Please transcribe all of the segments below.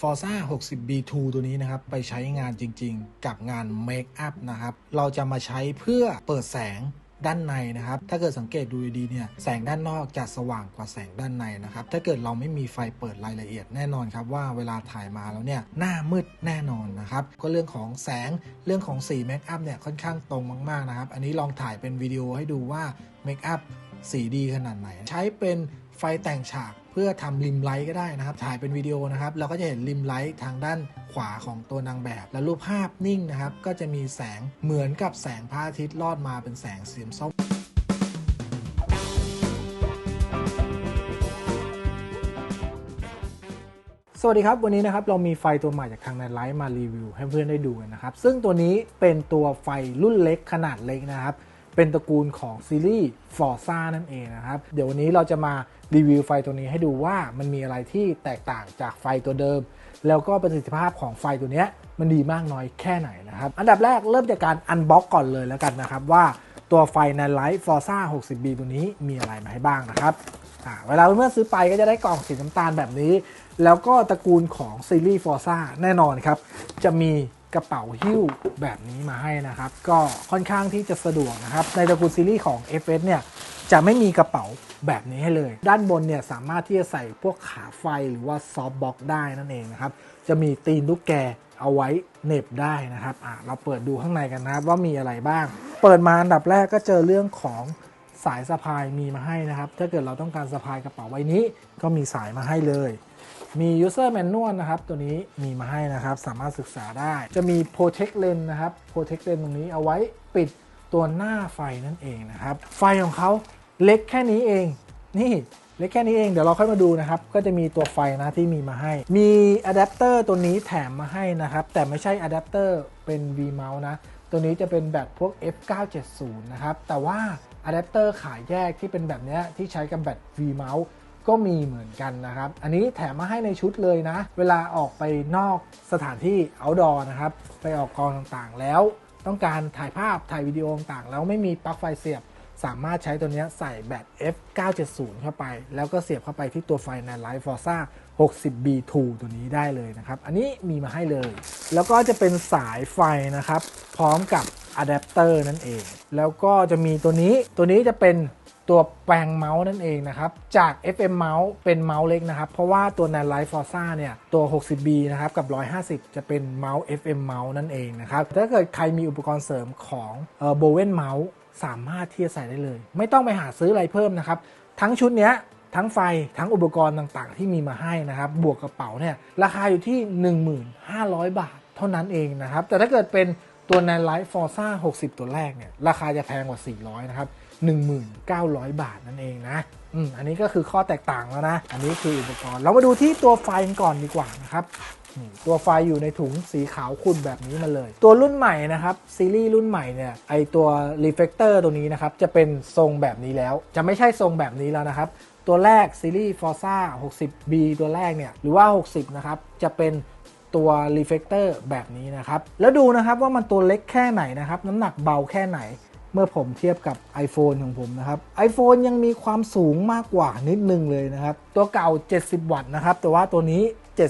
Forza 60 B2 ตัวนี้นะครับ ไปใช้งานจริงๆ กับงาน Make Up นะครับ เราจะมาใช้เพื่อเปิดแสงด้านในนะครับ ถ้าเกิดสังเกตดูดีๆเนี่ย แสงด้านนอกจะสว่างกว่าแสงด้านในนะครับ ถ้าเกิดเราไม่มีไฟเปิดรายละเอียดแน่นอนครับว่าเวลาถ่ายมาแล้วเนี่ย หน้ามืดแน่นอนนะครับ ก็เรื่องของแสง เรื่องของสีเมคอัพเนี่ยค่อนข้างตรงมากๆนะครับ อันนี้ลองถ่ายเป็นวิดีโอให้ดูว่าเมคอัพสีดีขนาดไหน ใช้เป็นไฟแต่งฉาก เพื่อทำริมไลท์ก็ได้นะครับ ถ่ายเป็นวิดีโอนะครับ เราก็จะเห็นริมไลท์ทางด้านขวาของตัวนางแบบ และรูปภาพนิ่งนะครับ ก็จะมีแสงเหมือนกับแสงพระอาทิตย์ลอดมาเป็นแสงสีส้มสวัสดีครับ วันนี้นะครับเรามีไฟตัวใหม่จากทางในไลฟ์มารีวิวให้เพื่อนได้ดูนะครับ ซึ่งตัวนี้เป็นตัวไฟรุ่นเล็กขนาดเล็กนะครับ เป็นตระกูลของซีรีส์ Forza นั่นเองนะครับ เดี๋ยววันนี้เราจะมารีวิวไฟตัวนี้ให้ดูว่ามันมีอะไรที่แตกต่างจากไฟตัวเดิม แล้วก็ประสิทธิภาพของไฟตัวนี้มันดีมากน้อยแค่ไหนนะครับ อันดับแรกเริ่มจากการอันบ็อกก่อนเลยแล้วกันนะครับ ว่าตัวไฟในไลฟ์ Forza 60B ตัวนี้มีอะไรมาให้บ้างนะครับอ่าเวลาเมื่อซื้อไปก็จะได้กล่องสีน้ำตาลแบบนี้ แล้วก็ตระกูลของซีรีส์ฟอร์ซ่าแน่นอนครับ จะมี กระเป๋าหิ้วแบบนี้มาให้นะครับ ก็ค่อนข้างที่จะสะดวกนะครับ ในตระกูลซีรีส์ของ FS เนี่ยจะไม่มีกระเป๋าแบบนี้ให้เลย ด้านบนเนี่ยสามารถที่จะใส่พวกขาไฟหรือว่าซอฟบ็อกได้นั่นเองนะครับ จะมีตีนลูกแกเอาไว้เน็บได้นะครับอะเราเปิดดูข้างในกันนะครับว่ามีอะไรบ้าง เปิดมาอันดับแรกก็เจอเรื่องของสายสะพายมีมาให้นะครับ ถ้าเกิดเราต้องการสะพายกระเป๋าใบนี้ก็มีสายมาให้เลย มี user manual นะครับ ตัวนี้มีมาให้นะครับ สามารถศึกษาได้ จะมี protect lens นะครับ protect lens ตรงนี้เอาไว้ปิดตัวหน้าไฟนั่นเองนะครับ ไฟของเขาเล็กแค่นี้เอง นี่เล็กแค่นี้เอง เดี๋ยวเราค่อยมาดูนะครับ ก็จะมีตัวไฟนะที่มีมาให้ มีอะแดปเตอร์ตัวนี้แถมมาให้นะครับ แต่ไม่ใช่อะแดปเตอร์เป็น V mount นะ ตัวนี้จะเป็นแบบพวก F970 นะครับ แต่ว่าอะแดปเตอร์ขายแยกที่เป็นแบบเนี้ยที่ใช้กับแบต V mount ก็มีเหมือนกันนะครับ อันนี้แถมมาให้ในชุดเลยนะ เวลาออกไปนอกสถานที่ outdoor นะครับ ไปออกกองต่างๆ แล้วต้องการถ่ายภาพถ่ายวิดีโอต่างๆ แล้วไม่มีปลั๊กไฟเสียบ สามารถใช้ตัวนี้ใส่แบต F970 เข้าไป แล้วก็เสียบเข้าไปที่ตัวไฟในไลฟ์ฟอร์ซ่า 60B2 ตัวนี้ได้เลยนะครับ อันนี้มีมาให้เลย แล้วก็จะเป็นสายไฟนะครับ พร้อมกับอะแดปเตอร์นั่นเอง แล้วก็จะมีตัวนี้ตัวนี้จะเป็น ตัวแปลงเมาส์นั่นเองนะครับ จาก FM เมาส์เป็นเมาส์เล็กนะครับ เพราะว่าตัวในไลฟ์ฟอร์ซ่าเนี่ยตัว 60B นะครับกับ 150 จะเป็นเมาส์ FM เมาส์นั่นเองนะครับ ถ้าเกิดใครมีอุปกรณ์เสริมของโบเวนเมาส์สามารถที่จะใส่ได้เลย ไม่ต้องไปหาซื้ออะไรเพิ่มนะครับ ทั้งชุดเนี้ยทั้งไฟทั้งอุปกรณ์ต่างๆ ที่มีมาให้นะครับ บวกกระเป๋าเนี่ยราคาอยู่ที่ 1,500 บาท เท่านั้นเองนะครับ แต่ถ้าเกิดเป็นตัวในไลฟ์ฟอร์ซ่า60 ตัวแรกเนี่ยราคาจะแพงกว่า 400 นะครับ 1,900 บาทนั่นเองนะอืมอันนี้ก็คือข้อแตกต่างแล้วนะ อันนี้คืออุปกรณ์ เรามาดูที่ตัวไฟกันก่อนดีกว่านะครับตัวไฟอยู่ในถุงสีขาวขุ่นแบบนี้มาเลย ตัวรุ่นใหม่นะครับ ซีรีส์รุ่นใหม่เนี่ยไอตัวรีเฟกเตอร์ตัวนี้นะครับ จะเป็นทรงแบบนี้แล้ว จะไม่ใช่ทรงแบบนี้แล้วนะครับ ตัวแรกซีรีส์ Forza 60B ตัวแรกเนี่ย หรือว่า 60 นะครับ จะเป็นตัวรีเฟกเตอร์แบบนี้นะครับ แล้วดูนะครับว่ามันตัวเล็กแค่ไหนนะครับ น้ำหนักเบาแค่ไหน เมื่อผมเทียบกับ iPhone ของผมนะครับ iPhone ยังมีความสูงมากกว่านิดนึงเลยนะครับ ตัวเก่า 70 วัตต์นะครับ แต่ว่าตัวนี้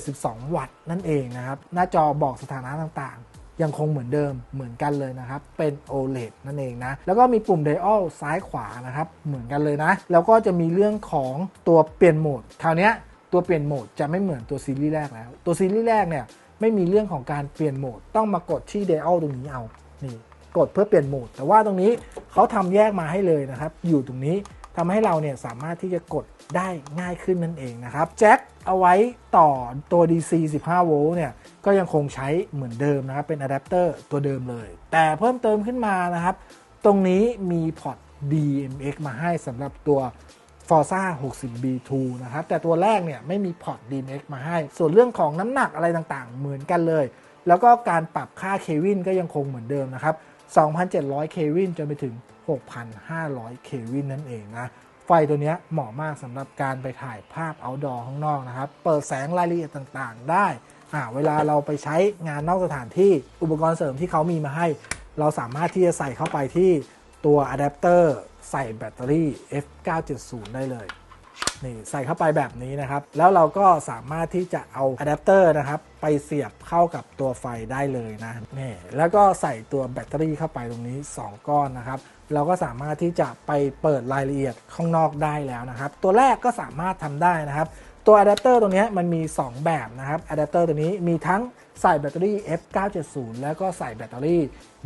72 วัตต์นั่นเองนะครับ หน้าจอบอกสถานะต่างๆ ยังคงเหมือนเดิมเหมือนกันเลยนะครับ เป็น OLED นั่นเองนะ แล้วก็มีปุ่ม Dial ซ้ายขวานะครับ เหมือนกันเลยนะ แล้วก็จะมีเรื่องของตัวเปลี่ยนโหมดคราวนี้ตัวเปลี่ยนโหมดจะไม่เหมือนตัวซีรีส์แรกแล้ว ตัวซีรีส์แรกเนี่ยไม่มีเรื่องของการเปลี่ยนโหมด ต้องมากดที่ Dial ตรงนี้เอานี่ กดเพื่อเปลี่ยนโหมด แต่ว่าตรงนี้เขาทำแยกมาให้เลยนะครับ อยู่ตรงนี้ทำให้เราเนี่ยสามารถที่จะกดได้ง่ายขึ้นนั่นเองนะครับแจ็คเอาไว้ต่อตัว DC 15 โวลต์เนี่ยก็ยังคงใช้เหมือนเดิมนะครับ เป็นอะแดปเตอร์ตัวเดิมเลย แต่เพิ่มเติมขึ้นมานะครับ ตรงนี้มีพอร์ต DMX มาให้สำหรับตัว Forza 60B2 นะครับ แต่ตัวแรกเนี่ยไม่มีพอร์ต DMX มาให้ ส่วนเรื่องของน้ำหนักอะไรต่างๆ เหมือนกันเลย แล้วก็การปรับค่าเควินก็ยังคงเหมือนเดิมนะครับ 2,700 เควินจนไปถึง 6,500 เควินนั่นเองนะ ไฟตัวนี้เหมาะมากสำหรับการไปถ่ายภาพ outdoor ข้างนอกนะครับ เปิดแสงรายละเอียดต่างๆ ได้อ่าเวลาเราไปใช้งานนอกสถานที่อุปกรณ์เสริมที่เขามีมาให้ เราสามารถที่จะใส่เข้าไปที่ตัวอะแดปเตอร์ใส่แบตเตอรี่ F970 ได้เลย นี่ใส่เข้าไปแบบนี้นะครับ แล้วเราก็สามารถที่จะเอาอะแดปเตอร์นะครับไปเสียบเข้ากับตัวไฟได้เลยนะนี่แล้วก็ใส่ตัวแบตเตอรี่เข้าไปตรงนี้ 2 ก้อนนะครับ เราก็สามารถที่จะไปเปิดรายละเอียดข้างนอกได้แล้วนะครับ ตัวแรกก็สามารถทำได้นะครับ ตัวอะแดปเตอร์ตัวนี้มันมี 2 แบบนะครับอะแดปเตอร์ตัวนี้มีทั้งใส่แบตเตอรี่ F970 แล้วก็ใส่แบตเตอรี่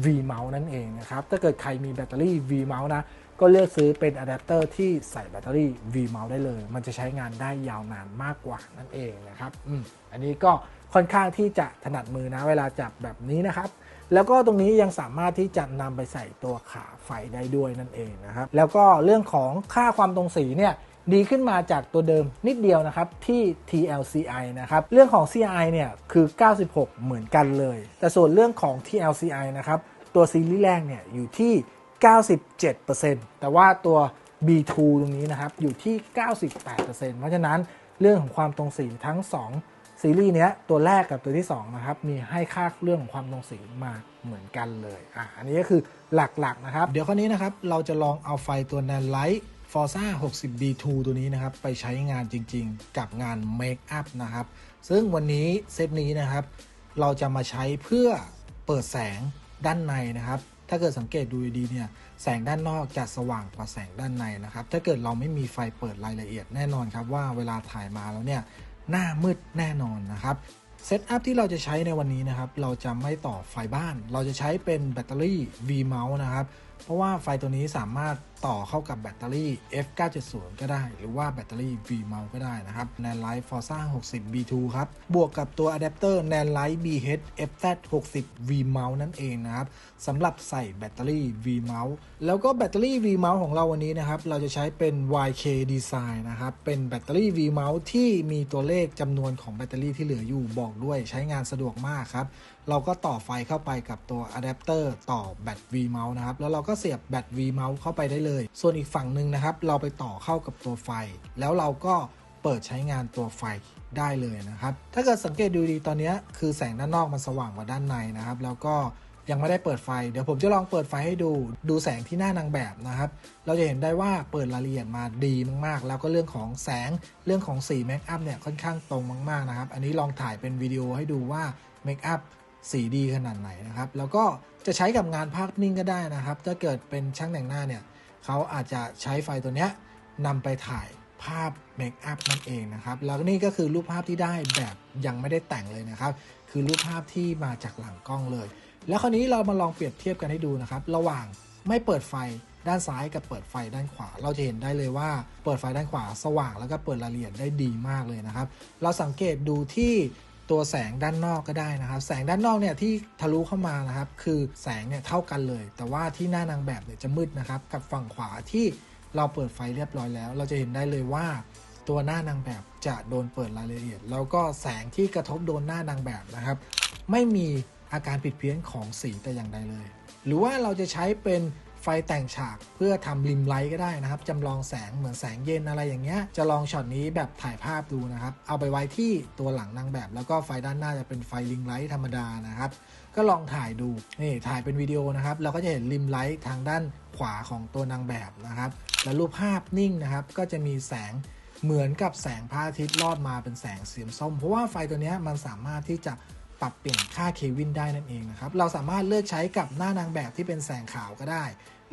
V mount นั่นเองนะครับถ้าเกิดใครมีแบตเตอรี่ V mount นะ ก็เลือกซื้อเป็นอะแดปเตอร์ที่ใส่แบตเตอรี่ V mount ได้เลย มันจะใช้งานได้ยาวนานมากกว่านั่นเองนะครับอืมอันนี้ก็ค่อนข้างที่จะถนัดมือนะเวลาจับแบบนี้นะครับ แล้วก็ตรงนี้ยังสามารถที่จะนำไปใส่ตัวขาไฟได้ด้วยนั่นเองนะครับ แล้วก็เรื่องของค่าความตรงสีเนี่ยดีขึ้นมาจากตัวเดิมนิดเดียวนะครับที่ TLCI นะครับ เรื่องของ CI เนี่ยคือ 96 เหมือนกันเลย แต่ส่วนเรื่องของ TLCI นะครับ ตัวซีรีส์แรกเนี่ยอยู่ที่ 97%แต่ว่าตัว B2 ตรงนี้นะครับอยู่ที่ 98%เพราะฉะนั้นเรื่องของความตรงสีทั้ง 2 ซีรีส์เนี้ยตัวแรกกับตัวที่ 2 นะครับ มีให้ค่าเรื่องของความตรงสีมาเหมือนกันเลยอะอันนี้ก็คือหลักๆนะครับ เดี๋ยวคราวนี้นะครับ เราจะลองเอาไฟตัว n a n Light Forza 60 B2 ตัวนี้นะครับ ไปใช้งานจริงๆ กับงาน Make Up นะครับ ซึ่งวันนี้เซตนี้นะครับ เราจะมาใช้เพื่อเปิดแสงด้านในนะครับ ถ้าเกิดสังเกตดูดีเนี่ยแสงด้านนอกจะสว่างกว่าแสงด้านในนะครับ ถ้าเกิดเราไม่มีไฟเปิดรายละเอียดแน่นอนครับว่าเวลาถ่ายมาแล้วเนี่ยหน้ามืดแน่นอนนะครับเซตอัพที่เราจะใช้ในวันนี้นะครับ เราจะไม่ต่อไฟบ้าน เราจะใช้เป็นแบตเตอรี่ V mount นะครับ เพราะว่าไฟตัวนี้สามารถต่อเข้ากับแบตเตอรี่ F970 ก็ได้ หรือว่าแบตเตอรี่ V mount ก็ได้นะครับ Nanlite Forza 60 B2 ครับ บวกกับตัวอะแดปเตอร์ Nanlite BH FZ60 V mount นั่นเองนะครับสำหรับใส่แบตเตอรี่ V mount แล้วก็แบตเตอรี่ V mount ของเราวันนี้นะครับ เราจะใช้เป็น YK Design นะครับ เป็นแบตเตอรี่ V mount ที่มีตัวเลขจำนวนของแบตเตอรี่ที่เหลืออยู่บอกด้วยใช้งานสะดวกมากครับเราก็ต่อไฟเข้าไปกับตัวอะแดปเตอร์ต่อแบต V mount นะครับแล้วเราก็เสียบแบต V mount เข้าไปได้เลย ส่วนอีกฝั่งหนึ่งนะครับ เราไปต่อเข้ากับตัวไฟ แล้วเราก็เปิดใช้งานตัวไฟได้เลยนะครับ ถ้าเกิดสังเกตดูดีตอนนี้คือแสงด้านนอกมันสว่างกว่าด้านในนะครับ แล้วก็ยังไม่ได้เปิดไฟ เดี๋ยวผมจะลองเปิดไฟให้ดู ดูแสงที่หน้านางแบบนะครับ เราจะเห็นได้ว่าเปิดรายละเอียดมาดีมากๆ แล้วก็เรื่องของแสง เรื่องของสีเมคอัพเนี่ยค่อนข้างตรงมากๆนะครับ อันนี้ลองถ่ายเป็นวิดีโอให้ดูว่าเมคอัพสีดีขนาดไหนนะครับ แล้วก็จะใช้กับงานภาพนิ่งก็ได้นะครับ ถ้าเกิดเป็นช่างแต่งหน้าเนี่ย เขาอาจจะใช้ไฟตัวเนี้ยนำไปถ่ายภาพเมคอัพนั่นเองนะครับ แล้วนี่ก็คือรูปภาพที่ได้แบบยังไม่ได้แต่งเลยนะครับ คือรูปภาพที่มาจากหลังกล้องเลย แล้วคราวนี้เรามาลองเปรียบเทียบกันให้ดูนะครับ ระหว่างไม่เปิดไฟด้านซ้ายกับเปิดไฟด้านขวา เราจะเห็นได้เลยว่าเปิดไฟด้านขวาสว่างแล้วก็เปิดรายละเอียดได้ดีมากเลยนะครับ เราสังเกตดูที่ ตัวแสงด้านนอกก็ได้นะครับ แสงด้านนอกเนี่ยที่ทะลุเข้ามานะครับ คือแสงเนี่ยเท่ากันเลย แต่ว่าที่หน้านางแบบเนี่ยจะมืดนะครับ กับฝั่งขวาที่เราเปิดไฟเรียบร้อยแล้ว เราจะเห็นได้เลยว่า ตัวหน้านางแบบจะโดนเปิดรายละเอียด แล้วก็แสงที่กระทบโดนหน้านางแบบนะครับ ไม่มีอาการผิดเพี้ยนของสีแต่อย่างใดเลย หรือว่าเราจะใช้เป็น ไฟแต่งฉากเพื่อทำริมไลท์ก็ได้นะครับจำลองแสงเหมือนแสงเย็นอะไรอย่างเงี้ยจะลองช็อตนี้แบบถ่ายภาพดูนะครับ เอาไปไว้ที่ตัวหลังนางแบบ แล้วก็ไฟด้านหน้าจะเป็นไฟริมไลท์ธรรมดานะครับ ก็ลองถ่ายดูนี่ถ่ายเป็นวิดีโอนะครับ เราก็จะเห็นริมไลท์ทางด้านขวาของตัวนางแบบนะครับ และรูปภาพนิ่งนะครับ ก็จะมีแสงเหมือนกับแสงพระอาทิตย์ลอดมาเป็นแสงสีส้ม เพราะว่าไฟตัวนี้มันสามารถที่จะปรับเปลี่ยนค่าเควินได้นั่นเองนะครับ เราสามารถเลือกใช้กับหน้านางแบบที่เป็นแสงขาวก็ได้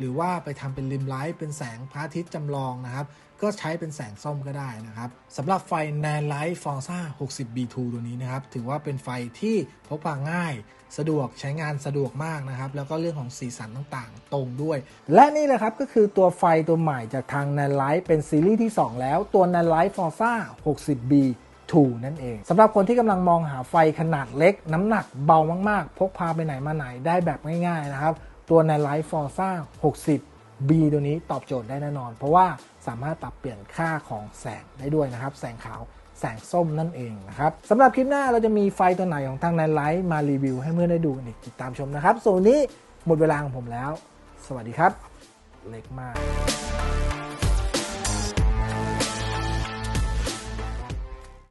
หรือว่าไปทำเป็นริมไลท์เป็นแสงพระอาทิตย์จำลองนะครับ ก็ใช้เป็นแสงส้มก็ได้นะครับสำหรับไฟ n a n Light Forza 60 B2 ตัวนี้นะครับ ถือว่าเป็นไฟที่พกพาง่าย สะดวกใช้งานสะดวกมากนะครับ แล้วก็เรื่องของสีสันต่างๆ ตรงด้วย และนี่แหละครับก็คือตัวไฟตัวใหม่จากทาง n a n Light เป็นซีรีส์ที่ 2 แล้วตัว n a n Light Forza 60 B 2นั่นเองสำหรับคนที่กำลังมองหาไฟขนาดเล็ก น้ำหนักเบามากๆ พกพาไปไหนมาไหนได้แบบง่ายๆนะครับ ตัว n a n Light Forza 60 B ตัวนี้ตอบโจทย์ได้แน่นอน เพราะว่าสามารถปรับเปลี่ยนค่าของแสงได้ด้วยนะครับ แสงขาวแสงส้มนั่นเองนะครับสำหรับคลิปหน้าเราจะมีไฟตัวไหนของทางในไลท์มารีวิวให้เพื่อนได้ดูกันอีกติดตามชมนะครับส่วนนี้หมดเวลาของผมแล้ว สวัสดีครับ เล็กมาก